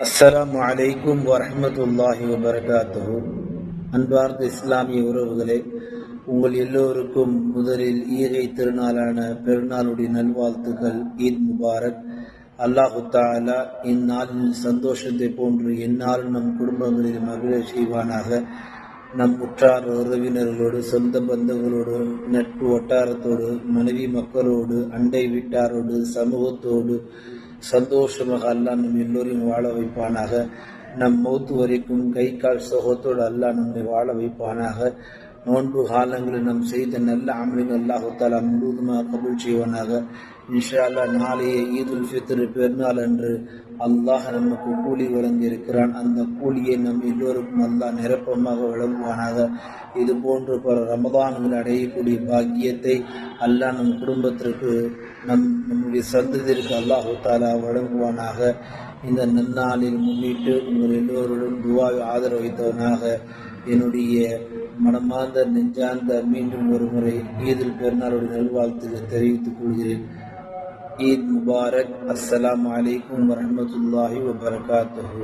அஸ்லாம் அலைக்கும் வரமத்துல்லாஹி வபரகாத்து அன்பார்ந்த இஸ்லாமிய உறவுகளே உங்கள் எல்லோருக்கும் முதலில் ஈகை திருநாளான பெருநாளுடைய நல்வாழ்த்துக்கள் ஈத் முபாரக். அல்லாஹு தாலா இந்நாளின் சந்தோஷத்தை போன்று எந்நாளும் நம் குடும்பங்களில் மகிழ செய்வானாக. நம் உற்றார் உறவினர்களோடு சொந்த பந்தங்களோடு நட்பு வட்டாரத்தோடு மனைவி மக்களோடு அண்டை வீட்டாரோடு சமூகத்தோடு சந்தோஷமாக அல்லாஹ் நம் எல்லோரையும் வாழ வைப்பானாக. நம் மௌத்து வரைக்கும் கை கால் சோகத்தோடு அல்லாஹ் நம்மை வாழ வைப்பானாக. நோன்பு காலங்களில் நாம் செய்த நல்ல அமலின் அல்லாஹு முழுவதுமாக கபூல் செய்வானாக. இன்ஷா அல்லாஹ் நாளைய ஈதுல் ஃபித்ரு பெருநாள் அன்று அல்லாஹ் நமக்கு கூலி வழங்கியிருக்கிறான். அந்த கூலியை நம் எல்லோருக்கும் அல்லாஹ் நிரப்பமாக வழங்குவானாக. இது போன்று பல ரமதான்கள் அடையக்கூடிய பாக்கியத்தை அல்லாஹ் நம் குடும்பத்திற்கு நம் நம்முடைய சந்ததிற்கு அல்லாஹு தாலா வழங்குவானாக. இந்த நன்னாளில் முன்னிட்டு உங்கள் எல்லோருடன் துவாவை ஆதரவளித்தவனாக என்னுடைய மனமார்ந்த நெஞ்சார்ந்த மீண்டும் ஒரு முறை ஈதில் பெருநாளுடைய நல்வாழ்த்துக்களை தெரிவித்துக் கொள்கிறேன். ஈத் முபாரக். அஸ்ஸலாம் அலைக்கும் வரமத்துல்லாஹி வபரகாத்துஹு.